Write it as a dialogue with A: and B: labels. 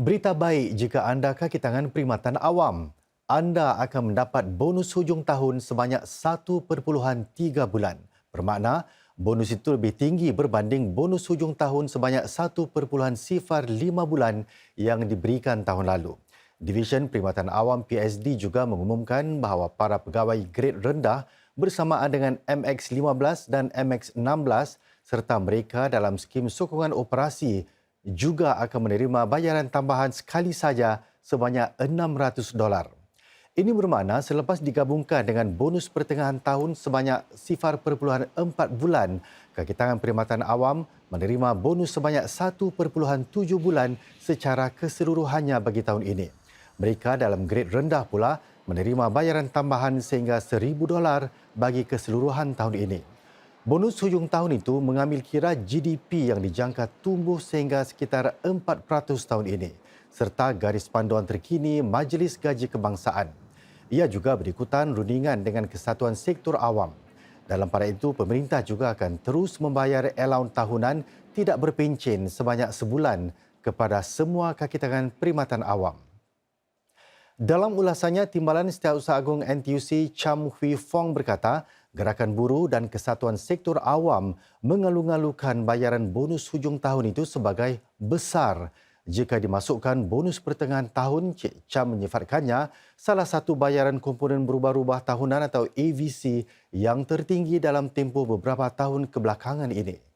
A: Berita baik jika anda kaki tangan perkhidmatan awam. Anda akan mendapat bonus hujung tahun sebanyak 1.3 bulan. Bermakna bonus itu lebih tinggi berbanding bonus hujung tahun sebanyak 1.05 bulan yang diberikan tahun lalu. Division Perkhidmatan Awam PSD juga mengumumkan bahawa para pegawai grade rendah bersamaan dengan MX15 dan MX16 serta mereka dalam skim sokongan operasi juga akan menerima bayaran tambahan sekali saja sebanyak 600 dolar. Ini bermakna selepas digabungkan dengan bonus pertengahan tahun sebanyak 0.4 bulan, kaki tangan perkhidmatan awam menerima bonus sebanyak 1.7 bulan secara keseluruhannya bagi tahun ini. Mereka dalam grade rendah pula menerima bayaran tambahan sehingga RM1,000 dolar bagi keseluruhan tahun ini. Bonus hujung tahun itu mengambil kira GDP yang dijangka tumbuh sehingga sekitar 4% tahun ini serta garis panduan terkini Majlis Gaji Kebangsaan. Ia juga berikutan rundingan dengan kesatuan sektor awam. Dalam pada itu, pemerintah juga akan terus membayar allowance tahunan tidak berpencen sebanyak sebulan kepada semua kaki tangan perkhidmatan awam. Dalam ulasannya, Timbalan Setiausaha Agung NTUC Cham Hui Fong berkata, gerakan buruh dan kesatuan sektor awam mengalu-ngalukan bayaran bonus hujung tahun itu sebagai besar. Jika dimasukkan bonus pertengahan tahun, Cik Cham menyifatkannya salah satu bayaran komponen berubah-ubah tahunan atau AVC yang tertinggi dalam tempoh beberapa tahun kebelakangan ini.